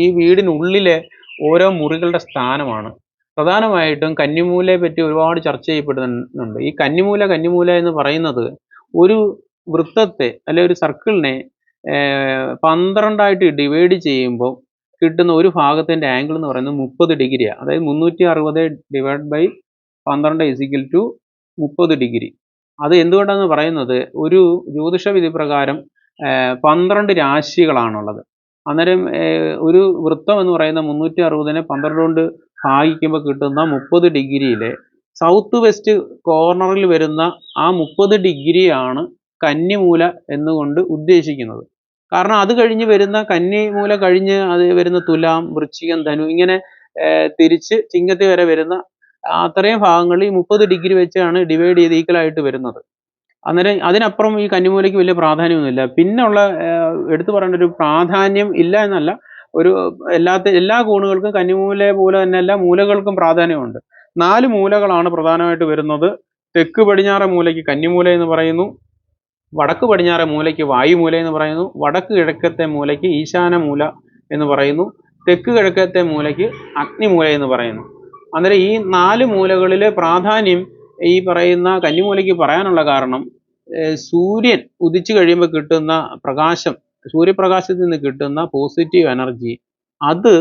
ഈ വീടിനുള്ളിലെ ഓരോ മുറികളുടെ സ്ഥാനമാണ്. പ്രധാനമായിട്ടും കന്നിമൂലയെ പറ്റി ഒരുപാട് ചർച്ച ചെയ്യപ്പെടുന്നുണ്ട്. ഈ കന്നിമൂല കന്നിമൂല എന്ന് പറയുന്നത് ഒരു വൃത്തത്തെ അല്ലെ ഒരു സർക്കിളിനെ പന്ത്രണ്ടായിട്ട് ഡിവൈഡ് ചെയ്യുമ്പോൾ കിട്ടുന്ന ഒരു ഭാഗത്തിന്റെ ആംഗിൾ എന്ന് പറയുന്നത് മുപ്പത് ഡിഗ്രിയാണ് അതായത് മുന്നൂറ്റി അറുപത് ഡിവൈഡ് ബൈ പന്ത്രണ്ട് ഇസിക്കൽ ടു മുപ്പത് ഡിഗ്രി. അത് എന്തുകൊണ്ടാണെന്ന് പറയുന്നത്? ഒരു ജ്യോതിഷ വിധി പ്രകാരം പന്ത്രണ്ട് രാശികളാണുള്ളത്. അന്നേരം ഒരു വൃത്തം എന്ന് പറയുന്ന മുന്നൂറ്റി അറുപതിനെ പന്ത്രണ്ട് കൊണ്ട് ഭാഗിക്കുമ്പോൾ കിട്ടുന്ന മുപ്പത് ഡിഗ്രിയിലെ സൗത്ത് വെസ്റ്റ് കോർണറിൽ വരുന്ന ആ മുപ്പത് ഡിഗ്രിയാണ് കന്നിമൂല എന്നുകൊണ്ട് ഉദ്ദേശിക്കുന്നത്. കാരണം അത് കഴിഞ്ഞ് വരുന്ന കന്നിമൂല കഴിഞ്ഞ് അത് വരുന്ന തുലാം വൃശ്ചികം ധനു ഇങ്ങനെ തിരിച്ച് ചിങ്ങത്തി വരെ വരുന്ന അത്രയും ഭാഗങ്ങളിൽ മുപ്പത് ഡിഗ്രി വെച്ചാണ് ഡിവൈഡ് ചെയ്ത് ഈക്വലായിട്ട് വരുന്നത്. അന്നേരം അതിനപ്പുറം ഈ കന്നിമൂലയ്ക്ക് വലിയ പ്രാധാന്യമൊന്നുമില്ല. പിന്നെ ഉള്ള എടുത്തു പറയേണ്ട ഒരു പ്രാധാന്യം ഇല്ല എന്നല്ല. ഒരു എല്ലാത്ത എല്ലാ കോണുകൾക്കും കന്നിമൂല പോലെ തന്നെ എല്ലാ മൂലകൾക്കും പ്രാധാന്യമുണ്ട്. നാല് മൂലകളാണ് പ്രധാനമായിട്ട് വരുന്നത്. തെക്ക് പടിഞ്ഞാറ് മൂലയ്ക്ക് കന്നിമൂല എന്ന് പറയുന്നു. വടക്ക് പടിഞ്ഞാറ് മൂലയ്ക്ക് വായുമൂല എന്ന് പറയുന്നു. വടക്ക് കിഴക്കത്തെ മൂലയ്ക്ക് ഈശാന മൂല എന്ന് പറയുന്നു. തെക്ക് കിഴക്കത്തെ മൂലയ്ക്ക് അഗ്നിമൂല എന്ന് പറയുന്നു. അന്നേരം ഈ നാല് മൂലകളിലെ പ്രാധാന്യം ഈ പറയുന്ന കന്നിമൂലയ്ക്ക് പറയാനുള്ള കാരണം സൂര്യൻ ഉദിച്ചു കഴിയുമ്പോൾ കിട്ടുന്ന പ്രകാശം സൂര്യപ്രകാശത്തിൽ നിന്ന് കിട്ടുന്ന പോസിറ്റീവ് എനർജി അത്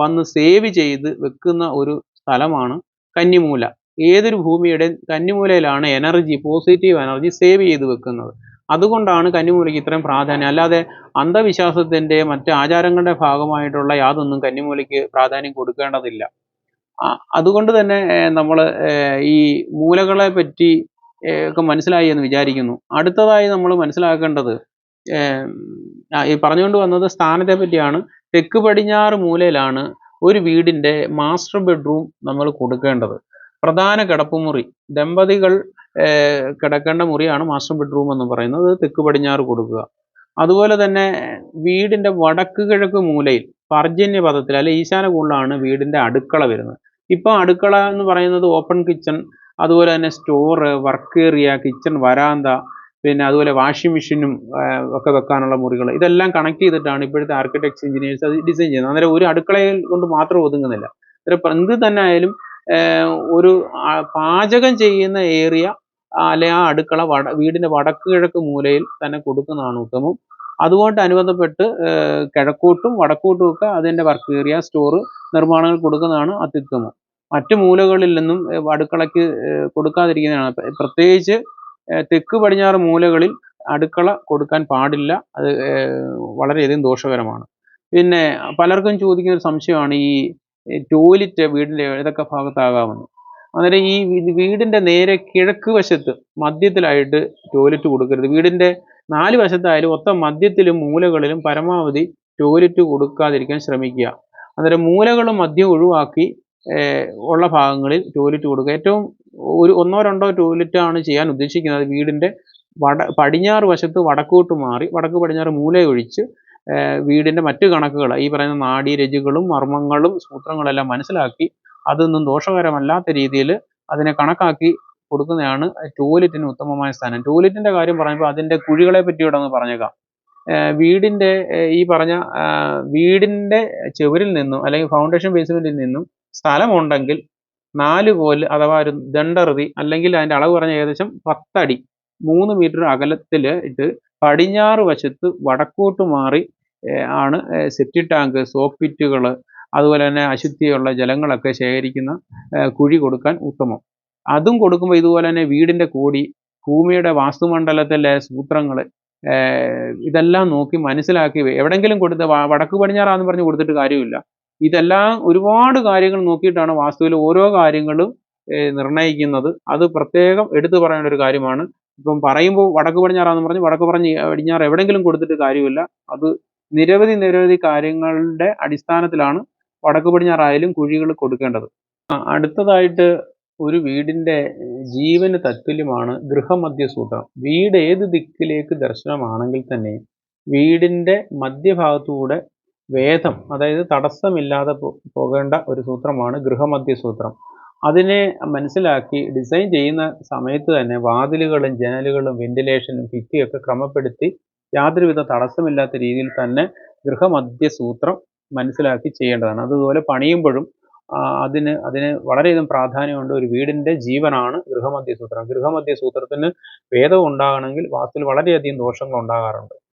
വന്ന് സേവ് ചെയ്ത് വെക്കുന്ന ഒരു സ്ഥലമാണ് കന്നിമൂല. ഏതൊരു ഭൂമിയുടെ കന്നിമൂലയിലാണ് എനർജി പോസിറ്റീവ് എനർജി സേവ് ചെയ്ത് വെക്കുന്നത്. അതുകൊണ്ടാണ് കന്നിമൂലയ്ക്ക് ഇത്രയും പ്രാധാന്യം. അല്ലാതെ അന്ധവിശ്വാസത്തിന്റെ മറ്റ് ആചാരങ്ങളുടെ ഭാഗമായിട്ടുള്ള യാതൊന്നും കന്നിമൂലയ്ക്ക് പ്രാധാന്യം കൊടുക്കേണ്ടതില്ല. അതുകൊണ്ട് തന്നെ നമ്മൾ ഈ മൂലകളെ പറ്റി ഒക്കെ മനസ്സിലായി എന്ന് വിചാരിക്കുന്നു. അടുത്തതായി നമ്മൾ മനസ്സിലാക്കേണ്ടത് ഈ പറഞ്ഞുകൊണ്ട് വന്നത് സ്ഥാനത്തെ പറ്റിയാണ്. തെക്ക് പടിഞ്ഞാറ് മൂലയിലാണ് ഒരു വീടിന്റെ മാസ്റ്റർ ബെഡ്റൂം നമ്മൾ കൊടുക്കേണ്ടത്. പ്രധാന കിടപ്പുമുറി ദമ്പതികൾ കിടക്കേണ്ട മുറിയാണ് മാസ്റ്റർ ബെഡ്റൂം എന്ന് പറയുന്നത്. തെക്ക് പടിഞ്ഞാറ് കൊടുക്കുക. അതുപോലെ തന്നെ വീടിന്റെ വടക്ക് കിഴക്ക് മൂലയിൽ പർജന്യ പദത്തിൽ അല്ലെ ഈശാന കൂടുതലാണ് വീടിന്റെ അടുക്കള വരുന്നത്. ഇപ്പോൾ അടുക്കള എന്ന് പറയുന്നത് ഓപ്പൺ കിച്ചൺ അതുപോലെ തന്നെ സ്റ്റോറ് വർക്ക് ഏരിയ കിച്ചൺ വരാന്ത പിന്നെ അതുപോലെ വാഷിംഗ് മെഷീനും ഒക്കെ വെക്കാനുള്ള മുറികൾ. ഇതെല്ലാം കണക്ട് ചെയ്തിട്ടാണ് ഇപ്പോഴത്തെ ആർക്കിടെക്ചർ എഞ്ചിനീയേഴ്സ് അത് ഡിസൈൻ ചെയ്യുന്നത്. അന്നേരം ഒരു അടുക്കളയിൽ കൊണ്ട് മാത്രം ഒതുങ്ങുന്നില്ല. അന്നേരം എന്ത് തന്നെ ആയാലും ഒരു പാചകം ചെയ്യുന്ന ഏരിയ അല്ലെ ആ അടുക്കള വട വീടിന്റെ വടക്ക് കിഴക്ക് മൂലയിൽ തന്നെ കൊടുക്കുന്നതാണ് ഉത്തമം. അതുകൊണ്ട് അനുബന്ധപ്പെട്ട് കിഴക്കോട്ടും വടക്കോട്ടും ഒക്കെ അതിന്റെ വർക്ക് ഏരിയ സ്റ്റോർ നിർമ്മാണങ്ങൾ കൊടുക്കുന്നതാണ് അത്യുത്തമം. മറ്റു മൂലകളിൽ നിന്നും അടുക്കളയ്ക്ക് കൊടുക്കാതിരിക്കുന്നതാണ്. പ്രത്യേകിച്ച് തെക്ക് പടിഞ്ഞാറ് മൂലകളിൽ അടുക്കള കൊടുക്കാൻ പാടില്ല. അത് വളരെയധികം ദോഷകരമാണ്. പിന്നെ പലർക്കും ചോദിക്കുന്ന ഒരു സംശയമാണ് ഈ ടോയ്ലറ്റ് വീടിന്റെ ഏതൊക്കെ ഭാഗത്താകാമെന്ന്. അന്നേരം ഈ വീടിന്റെ നേരെ കിഴക്ക് വശത്ത് മധ്യത്തിലായിട്ട് ടോയ്ലറ്റ് കൊടുക്കരുത്. വീടിന്റെ നാല് വശത്തായാലും ഒത്ത മധ്യത്തിലും മൂലകളിലും പരമാവധി ടോയ്ലറ്റ് കൊടുക്കാതിരിക്കാൻ ശ്രമിക്കുക. അന്നേരം മൂലകളും മദ്യം ഒഴിവാക്കി ഉള്ള ഭാഗങ്ങളിൽ ടോയ്ലറ്റ് കൊടുക്കുക. ഏറ്റവും ഒരു ഒന്നോ രണ്ടോ ടോയ്ലറ്റ് ആണ് ചെയ്യാൻ ഉദ്ദേശിക്കുന്നത്. വീടിന്റെ വട പടിഞ്ഞാറ് വശത്ത് വടക്കോട്ട് മാറി വടക്ക് പടിഞ്ഞാറ് മൂലയൊഴിച്ച് വീടിന്റെ മറ്റു കണക്കുകൾ ഈ പറയുന്ന നാഡീരജുകളും മർമ്മങ്ങളും സൂത്രങ്ങളെല്ലാം മനസ്സിലാക്കി അതൊന്നും ദോഷകരമല്ലാത്ത രീതിയിൽ അതിനെ കണക്കാക്കി കൊടുക്കുന്നതാണ് ടോയ്ലറ്റിന് ഉത്തമമായ സ്ഥാനം. ടോയ്ലറ്റിന്റെ കാര്യം പറയുമ്പോൾ അതിന്റെ കുഴികളെ പറ്റി ഇവിടെ ഒന്ന് പറഞ്ഞേക്കാം. വീടിന്റെ ഈ പറഞ്ഞ വീടിന്റെ ചുവരിൽ നിന്നും അല്ലെങ്കിൽ ഫൗണ്ടേഷൻ ബേസ്മെന്റിൽ നിന്നും സ്ഥലമുണ്ടെങ്കിൽ നാല് കോൽ അഥവാ ഒരു ദണ്ഡറുതി അല്ലെങ്കിൽ അതിന്റെ അളവ് പറഞ്ഞ ഏകദേശം പത്തടി മൂന്ന് മീറ്റർ അകലത്തിൽ ഇട്ട് പടിഞ്ഞാറ് വശത്ത് വടക്കോട്ട് മാറി ആണ് സെപ്റ്റി ടാങ്ക് സോപ്പിറ്റുകൾ അതുപോലെ തന്നെ അശുദ്ധിയുള്ള ജലങ്ങളൊക്കെ ശേഖരിക്കുന്ന കുഴി കൊടുക്കാൻ ഉത്തമം. അതും കൊടുക്കുമ്പോൾ ഇതുപോലെ തന്നെ വീടിന്റെ കോടി ഭൂമിയുടെ വാസ്തുമണ്ഡലത്തിലെ സൂത്രങ്ങൾ ഇതെല്ലാം നോക്കി മനസ്സിലാക്കി എവിടെങ്കിലും കൊടുത്ത് വടക്ക് പടിഞ്ഞാറാന്ന് പറഞ്ഞ് കൊടുത്തിട്ട് കാര്യമില്ല. ഇതെല്ലാം ഒരുപാട് കാര്യങ്ങൾ നോക്കിയിട്ടാണ് വാസ്തുവിൽ ഓരോ കാര്യങ്ങളും നിർണയിക്കുന്നത്. അത് പ്രത്യേകം എടുത്തു പറയേണ്ട ഒരു കാര്യമാണ്. ഇപ്പം പറയുമ്പോൾ വടക്ക് പടിഞ്ഞാറാന്ന് പറഞ്ഞ് വടക്ക് പറഞ്ഞ് പടിഞ്ഞാറ് എവിടെയെങ്കിലും കൊടുത്തിട്ട് കാര്യമില്ല. അത് നിരവധി നിരവധി കാര്യങ്ങളുടെ അടിസ്ഥാനത്തിലാണ് വടക്ക് പടിഞ്ഞാറായാലും കുഴികൾ കൊടുക്കേണ്ടത്. അടുത്തതായിട്ട് ഒരു വീടിന്റെ ജീവന് തത്തുല്യമാണ് ഗൃഹമധ്യസൂത്രം. വീട് ഏത് ദിക്കിലേക്ക് ദർശനമാണെങ്കിൽ തന്നെ വീടിന്റെ മധ്യഭാഗത്തൂടെ വേദം അതായത് തടസ്സമില്ലാതെ പോകേണ്ട ഒരു സൂത്രമാണ് ഗൃഹമധ്യസൂത്രം. അതിനെ മനസ്സിലാക്കി ഡിസൈൻ ചെയ്യുന്ന സമയത്ത് തന്നെ വാതിലുകളും ജനലുകളും വെന്റിലേഷനും ഭിത്തിയൊക്കെ ക്രമപ്പെടുത്തി യാതൊരുവിധ തടസ്സമില്ലാത്ത രീതിയിൽ തന്നെ ഗൃഹമധ്യസൂത്രം മനസ്സിലാക്കി ചെയ്യേണ്ടതാണ്. അതുപോലെ പണിയുമ്പോഴും അതിന് അതിന് വളരെയധികം പ്രാധാന്യമുണ്ട് ഒരു വീടിന്റെ ജീവനാണ് ഗൃഹമധ്യസൂത്രം. ഗൃഹമധ്യസൂത്രത്തിന് ഗൃഹമധ്യ സൂത്രത്തിന് ഭേദം ഉണ്ടാകണമെങ്കിൽ വാസ്തുവിൽ വളരെയധികം ദോഷങ്ങൾ ഉണ്ടാകാറുണ്ട്